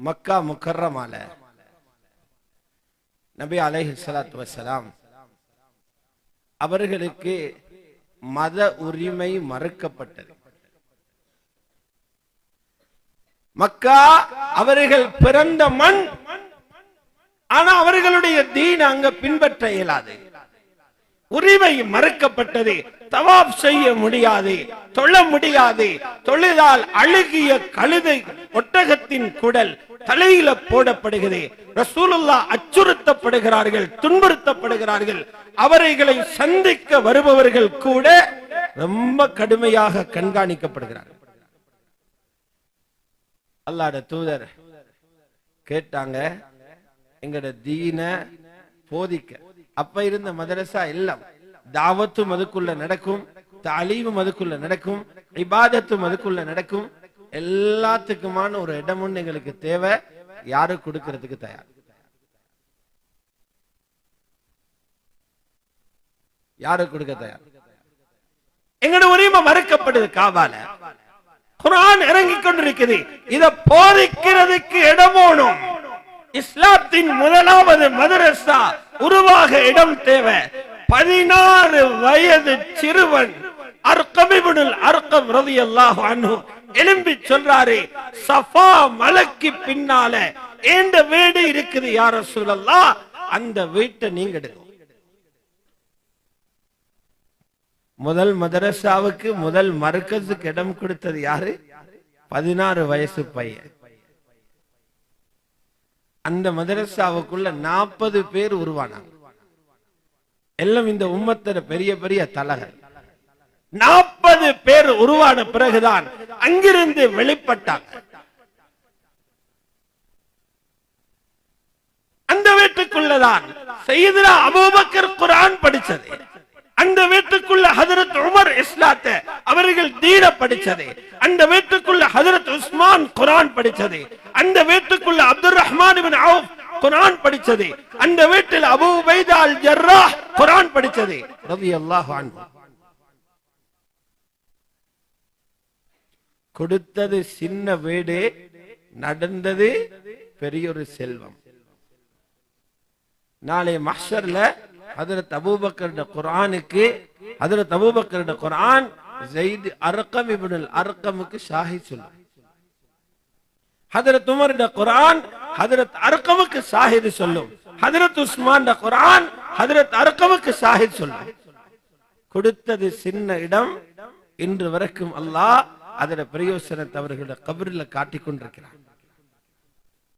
மக்கா முக்கர்ரமால நபி அலைஹி சலாத்து வசலாம் அவர்களுக்கு மத உரிமை மறுக்கப்பட்டது. மக்கா அவர்கள் பிறந்த மண் ஆனா அவர்களுடைய தீன் அங்க பின்பற்ற இயலாது. உரிமை மறுக்கப்பட்டது தவாப் செய்ய முடியாது தொழ முடியாது தொழுதால் அழுகிய கழுதை ஒட்டகத்தின் குடல் தலையில போடப்படுகிறது. ரசூலுல்லா அச்சுறுத்தப்படுகிறார்கள் துன்புறுத்தப்படுகிறார்கள். அவரைகளை சந்திக்க வருபவர்கள் கூட ரொம்ப கடுமையாக கண்காணிக்கப்படுகிறார்கள். அல்லாட தூதர் கேட்டாங்க எங்கட தீன போதிக்க. அப்ப இருந்த மதரசா எல்லாம் தாவத்தும் அதுக்குள்ள நடக்கும் தாலீமும் அதுக்குள்ள நடக்கும் இபாதத்தும் அதுக்குள்ள நடக்கும். எல்லாத்துக்குமான ஒரு இடமும் எங்களுக்கு தேவை. யாரு கொடுக்கிறதுக்கு தயார்? யாரு கொடுக்க தயார்? எங்களோட உரிமை மறுக்கப்படுது காவால. குரான் இறங்கி கொண்டிருக்குது. இத போதிக்கிறதுக்கு இடமோனும் இஸ்லாத்தின் முதலாவது மதரசா உருவாக இடம் தேவை. பதினாறு வயது சிறுவன் அர்க்கமிபுனுல் அர்க்கம் ரலியல்லாஹு அன்ஹு எழும்பி சொல்றாரு சஃபா மலைக்கு பின்னால ஏந்த வீடு இருக்குது யார சொல்லலாம் அந்த வீட்டை நீங்க எடுங்க. முதல் மதரசாவுக்கு முதல் மறுக்கத்துக்கு இடம் கொடுத்தது யாரு? பதினாறு வயசு பையன். அந்த மதரசாவுக்குள்ள நாற்பது பேர் உருவானாங்க. எல்லாம் இந்த உம்மத்தர பெரிய பெரிய தலகர். நாற்பது பேர் உருவான பிறகுதான் அங்கிருந்து வெளிப்பட்டாங்க. அந்த வீட்டுக்குள்ளதான் செய்தா அபூபக்கர் குரான் படிச்சது. அந்த வீட்டுக்குள்ள ஹதரத் உமர் இஸ்லாத்தை அவர்கள் தீன படிச்சது. அந்த வீட்டுக்குள்ள ஹதரத் உஸ்மான் குரான் படிச்சது. அந்த வீட்டுக்குள்ள அப்துல் ரஹ்மான் குரான் படிச்சது. அந்த வீட்டில் அபூ உபைதா அல் குரான் படிச்சது. ரலியல்லாஹு அன்ஹு. கொடுத்தது சின்ன வீடு நடந்தது பெரியொரு செல்வம். நாளை மஹ்ஷர்ல ஹதரத் தபூபக்கருட குரானுக்கு ஹதரத் தபூபக்கருட குரான் ஜெயித் அர்கம் இப்னுல் அர்கமுக்கு ஷாஹித் சொல்லும் ஹதரத் உமருடைய குரான் ஹதரத் அர்க்கமுக்கு ஷாஹித் சொல்லும். ஹதரத் உஸ்மான் குரான் ஹதரத் அர்க்கமுக்கு ஷாஹித் சொல்லும். கொடுத்தது சின்ன இடம் இன்று வரைக்கும் அல்லாஹ் அதோட பிரயோசனத்தை அவர்களோட கபரில் காட்டிக் கொண்டிருக்கிறார்